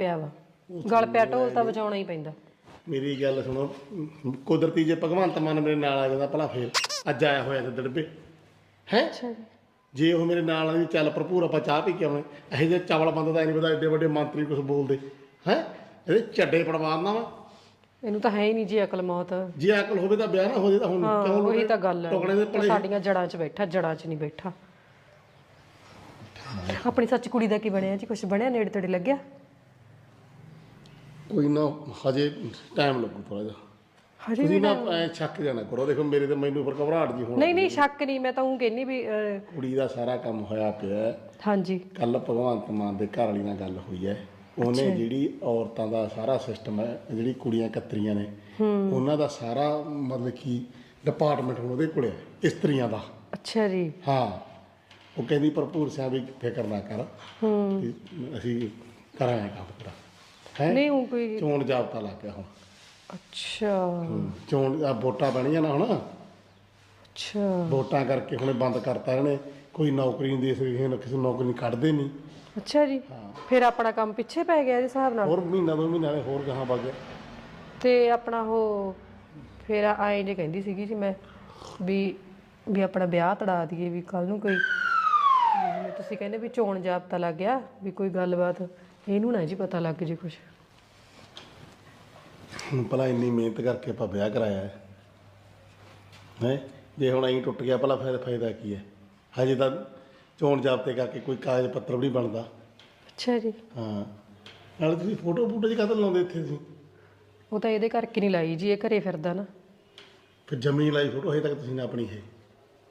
ਪਿਆ ਵਾ। ਗਲ ਪਿਆ ਢੋਲ ਤਾਂ ਵਜਾਉਣਾ ਹੀ ਪੈਂਦਾ। ਮੇਰੀ ਗੱਲ ਸੁਣੋ ਕੁਦਰਤੀ ਜੇ ਭਗਵੰਤ ਮਾਨ ਮੇਰੇ ਨਾਲ ਆ ਜਾਂਦਾ ਭਲਾ ਫੇਰ ਅੱਜ ਆਇਆ ਹੋਇਆ ਤੇ ਦੜਬੇ ਹੈ? ਜੀ। ਉਹ ਮੇਰੇ ਨਾਲ ਆਈ ਚੱਲ ਭਰਪੂਰ ਆਪਾਂ ਚਾਹ ਪੀ ਕੇ ਆਉਣੇ। ਇਹੋ ਜਿਹੇ ਚਾਵਲ ਬੰਦ ਦਾ ਨਹੀਂ ਪਤਾ ਐਡੇ ਵੱਡੇ ਮੰਤਰੀ ਕੁਝ ਬੋਲਦੇ। ਹੈ? ਇਹਦੇ ਚੱਡੇ ਪੜਵਾਉਂਦਾ ਵਾ। ਇਹਨੂੰ ਤਾਂ ਹੈ ਹੀ ਨਹੀਂ ਜੀ ਅਕਲ ਮੌਤ। ਜੇ ਅਕਲ ਹੋਵੇ ਤਾਂ ਵਿਆਹ ਨਾ ਹੋ ਜੇ ਤਾਂ ਹੁਣ ਕਿਉਂ ਉਹੀ ਤਾਂ ਗੱਲ ਹੈ। ਟੁਕੜੇ ਦੇ ਉਹ ਸਾਡੀਆਂ ਜੜਾਂ 'ਚ ਬੈਠਾ ਜੜਾਂ 'ਚ ਨਹੀਂ ਬੈਠਾ। ਆਪਣੀ ਸੱਚ ਕੁੜੀ ਦਾ ਕੀ ਬਣਿਆ ਜੀ? ਕੁਝ ਬਣਿਆ ਨੇੜੇ ਤੇੜੇ ਲੱਗਿਆ? ਕੋਈ ਨਾ ਹਜੇ ਟਾਈਮ ਲੱਗੂ ਥੋੜਾ ਜਿਹਾ। ਹਜੇ ਤੁਸੀਂ ਨਾ ਐ ਛੱਕ ਜਾਣਾ ਕਰੋ ਦੇਖੋ ਮੇਰੇ ਤੇ ਮੈਨੂੰ ਫਿਰ ਘਬਰਾਹਟ ਜੀ ਹੋਣ ਨਹੀਂ ਨਹੀਂ ਸ਼ੱਕ ਨਹੀਂ ਮੈਂ ਤਾਂ ਉਹ ਕਹਿੰਨੀ ਵੀ ਅਹ, ਕੁੜੀ ਦਾ ਸਾਰਾ ਕੰਮ ਹੋਇਆ ਪਿਆ। ਹਾਂਜੀ। ਕੱਲ ਭਗਵੰਤ ਮਾਨ ਦੇ ਘਰ ਵਾਲੀ ਨਾਲ ਗੱਲ ਹੋਈ ਹੈ। ਉਹਨੇ ਜਿਹੜੀ ਔਰਤਾਂ ਦਾ ਸਾਰਾ ਸਿਸਟਮ ਹੈ ਜਿਹੜੀ ਕੁੜੀਆਂ ਕਤਰੀਆਂ ਨੇ ਉਹਨਾਂ ਦਾ ਸਾਰਾ ਮਤਲਬ ਕਿ ਡਿਪਾਰਟਮੈਂਟ ਹੁਣ ਉਹਦੇ ਕੋਲੇ ਹੈ ਇਸਤਰੀਆਂ ਦਾ। ਅੱਛਾ ਜੀ। ਹਾਂ। ਉਹ ਕਹਿੰਦੀ ਭਰਪੂਰ ਸਿਆ ਵੀ ਫਿਕਰ ਨਾ ਕਰ ਹੂੰ। ਵੀ ਅਸੀਂ ਕਰਾਂਗੇ ਕੰਮ ਤੇਰਾ ਹੈ? ਨਹੀਂ ਉਹ ਕੋਈ ਚੋਣ ਜਾਬਤਾ ਲੱਗ ਗਿਆ ਹੁਣ। ਅੱਛਾ। ਚੋਣ ਆ ਵੋਟਾਂ ਬਣੀਆਂ ਨਾ ਹੁਣ। ਅੱਛਾ। ਵੋਟਾਂ ਕਰਕੇ ਹੁਣੇ ਬੰਦ ਕਰਤਾ ਇਹਨੇ। ਕੋਈ ਨੌਕਰੀ ਨਹੀਂ ਦੇ ਸਕਦੇ ਕਿਸੇ ਕਿਸੇ ਨੂੰ ਨੌਕਰੀ ਨਹੀਂ ਕੱਢਦੇ ਨਹੀਂ। ਅੱਛਾ ਜੀ। ਫਿਰ ਆਪਣਾ ਕੰਮ ਪਿੱਛੇ ਪੈ ਗਿਆ ਇਹਦੇ ਹਿਸਾਬ ਨਾਲ? ਹੋਰ ਮਹੀਨਾ ਦੋ ਮਹੀਨੇ ਵਾਲੇ ਹੋਰ ਗਾਹਾਂ ਵਗ ਗਿਆ ਤੇ ਆਪਣਾ ਉਹ ਫਿਰ ਆਏ ਜੇ ਕਹਿੰਦੀ ਸੀਗੀ ਜੀ ਮੈਂ ਵੀ ਵੀ ਆਪਣਾ ਵਿਆਹ ਤੜਾ ਦਈਏ ਵੀ ਕੱਲ ਨੂੰ ਕੋਈ ਜਿਵੇਂ ਤੁਸੀਂ ਕਹਿੰਦੇ ਵੀ ਚੋਣ ਜਾਬਤਾ ਲੱਗ ਗਿਆ ਵੀ ਕੋਈ ਗੱਲਬਾਤ ਇਹਨੂੰ ਨਾ ਜੀ ਪਤਾ ਲੱਗ ਜੇ ਕੁਝ ਹੁਣ ਭਲਾ ਇੰਨੀ ਮਿਹਨਤ ਕਰਕੇ ਆਪਾਂ ਵਿਆਹ ਕਰਾਇਆ ਹੈ। ਹੈ? ਜੇ ਹੁਣ ਐਂ ਟੁੱਟ ਗਿਆ ਭਲਾ ਫਾਇਦਾ ਫਾਇਦਾ ਕੀ ਹੈ? ਹਜੇ ਤਾਂ ਚੋਣ ਜਾਬਤੇ ਕਰਕੇ ਕੋਈ ਕਾਗਜ਼ ਪੱਤਰ ਵੀ ਨਹੀਂ ਬਣਦਾ। ਅੱਛਾ ਜੀ। ਹਾਂ। ਨਾਲ ਤੁਸੀਂ ਫੋਟੋ ਫੋਟੋ ਜੀ ਕਾਹਤੋਂ ਲਾਉਂਦੇ ਇੱਥੇ ਤੁਸੀਂ? ਉਹ ਤਾਂ ਇਹਦੇ ਕਰਕੇ ਨਹੀਂ ਲਾਈ ਜੀ ਇਹ ਘਰੇ ਫਿਰਦਾ ਨਾ। ਫਿਰ ਜਮੀਨ ਲਾਈ ਫੋਟੋ ਹਜੇ ਤੱਕ ਤੁਸੀਂ ਨਾ ਆਪਣੀ ਹੈ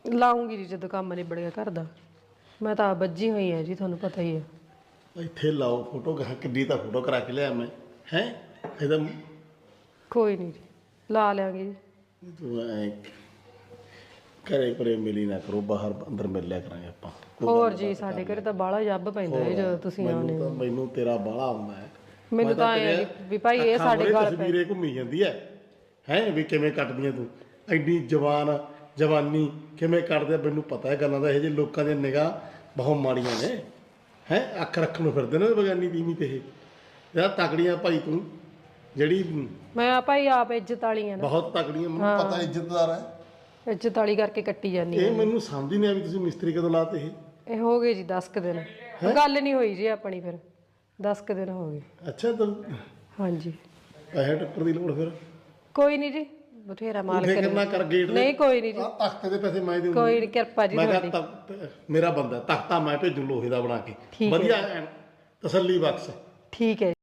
ਲਾਉਂਗੀ ਜੀ ਜਦੋਂ ਕੰਮ ਨਿਬੜ ਗਿਆ ਘਰ ਦਾ। ਮੈਂ ਤਾਂ ਆਪ ਬੱਜੀ ਹੋਈ ਹਾਂ ਜੀ ਤੁਹਾਨੂੰ ਪਤਾ ਹੀ ਹੈ। ਇੱਥੇ ਲਾਓ ਫੋਟੋ ਗਾਹਾਂ ਕਿੱਡੀ ਤਾਂ ਫੋਟੋ ਕਰਾ ਕੇ ਲਿਆ ਮੈਂ। ਹੈ? ਇਹਦਾ ਕੋਈ ਨਹੀਂ ਜੀ ਲਾ ਲਿਆਂਗੇ ਜੀ। ਤੂੰ ਐਂ ਘਰੇ ਘਰੇ ਮਿਲੀ ਨਾ ਕਰੋ ਬਾਹਰ ਅੰਦਰ ਮਿਲ ਲਿਆ ਕਰਾਂਗੇ ਆਪਾਂ। ਹੋਰ ਜੀ ਸਾਡੇ ਘਰੇ ਤਾਂ ਬਾਹਲਾ ਜੱਬ ਪੈਂਦਾ ਹੈ ਜਦੋਂ ਤੁਸੀਂ ਆਉਂਦੇ ਮੈਨੂੰ ਤਾਂ ਮੈਨੂੰ ਤੇਰਾ ਬਾਹਲਾ ਆਉਂਦਾ ਹੈ। ਮੈਨੂੰ ਤਾਂ ਐਂ ਵੀ ਭਾਈ ਇਹ ਸਾਡੇ ਗੱਲ ਤਸਵੀਰੇ ਘੁੰਮੀ ਜਾਂਦੀ ਹੈ। ਹੈ? ਵੀ ਕਿਵੇਂ ਕੱਟਦੀਆਂ ਤੂੰ? ਐਡੀ ਜਵਾਨ ਜਵਾਨੀ ਕਿਵੇਂ ਕੱਟਦੇ ਆ, ਮੈਨੂੰ ਪਤਾ ਹੈ ਗੱਲਾਂ ਦਾ ਇਹ ਜੇ ਲੋਕਾਂ ਦੀਆਂ ਨਿਗਾਹ ਬਹੁਤ ਮਾੜੀਆਂ ਨੇ। ਹੈ ਅੱਖ ਰੱਖਣ ਨੂੰ ਫਿਰਦੇ ਨੇ ਬਗਾਨੀ ਤੀਵੀਂ ਤੇ ਇਹ। ਯਾਰ ਤਕੜੀਆਂ ਭਾਈ ਤੂੰ ਜਿਹੜੀ ਮੈਂ ਆ ਭਾਈ ਆਪ ਇੱਜ਼ਤ ਵਾਲੀ ਆ ਨਾ। ਬਹੁਤ ਤਕੜੀਆਂ ਮੈਨੂੰ ਪਤਾ ਇੱਜ਼ਤਦਾਰ ਹੈ। ਇੱਜ਼ਤ ਵਾਲੀ ਕਰਕੇ ਕੱਟੀ ਜਾਂਦੀ ਇਹ ਮੈਨੂੰ ਸਮਝ ਹੀ ਨਹੀਂ ਆ ਵੀ ਤੁਸੀਂ ਮਿਸਤਰੀ ਕਦੋਂ ਲਾਤੇ ਇਹ। ਇਹ ਹੋ ਗਏ ਜੀ 10 ਕੁ ਦਿਨ। ਗੱਲ ਨਹੀਂ ਹੋਈ ਜੀ ਆਪਣੀ ਫਿਰ। 10 ਕੁ ਦਿਨ ਹੋ ਗਏ। ਅੱਛਾ ਤਾਂ ਹਾਂਜੀ। ਪੈਸੇ ਟੱਕਰ ਦੀ ਲੋੜ ਫਿਰ? ਕੋਈ ਨਹੀਂ ਜੀ। ਬਥੇਰਾ ਫਿਕਰ ਨਾ। ਕਰ ਗੇਟ ਨਹੀਂ ਕੋਈ ਨਹੀਂ ਜੀ। ਤਖਤ ਦੇ ਪੈਸੇ ਮੈਂ ਦੇਊਂ ਕੋਈ ਨਹੀਂ ਕਿਰਪਾ ਜੀ ਮੈਂ ਤੁਹਾਡੀ। ਮੇਰਾ ਬੰਦਾ ਤਖਤਾ ਮੈਂ ਭੇਜੂ ਲੋਹੇ ਦਾ ਬਣਾ ਕੇ। ਵਧੀਆ ਤਸੱਲੀ ਬਖਸ਼। ਠੀਕ ਹੈ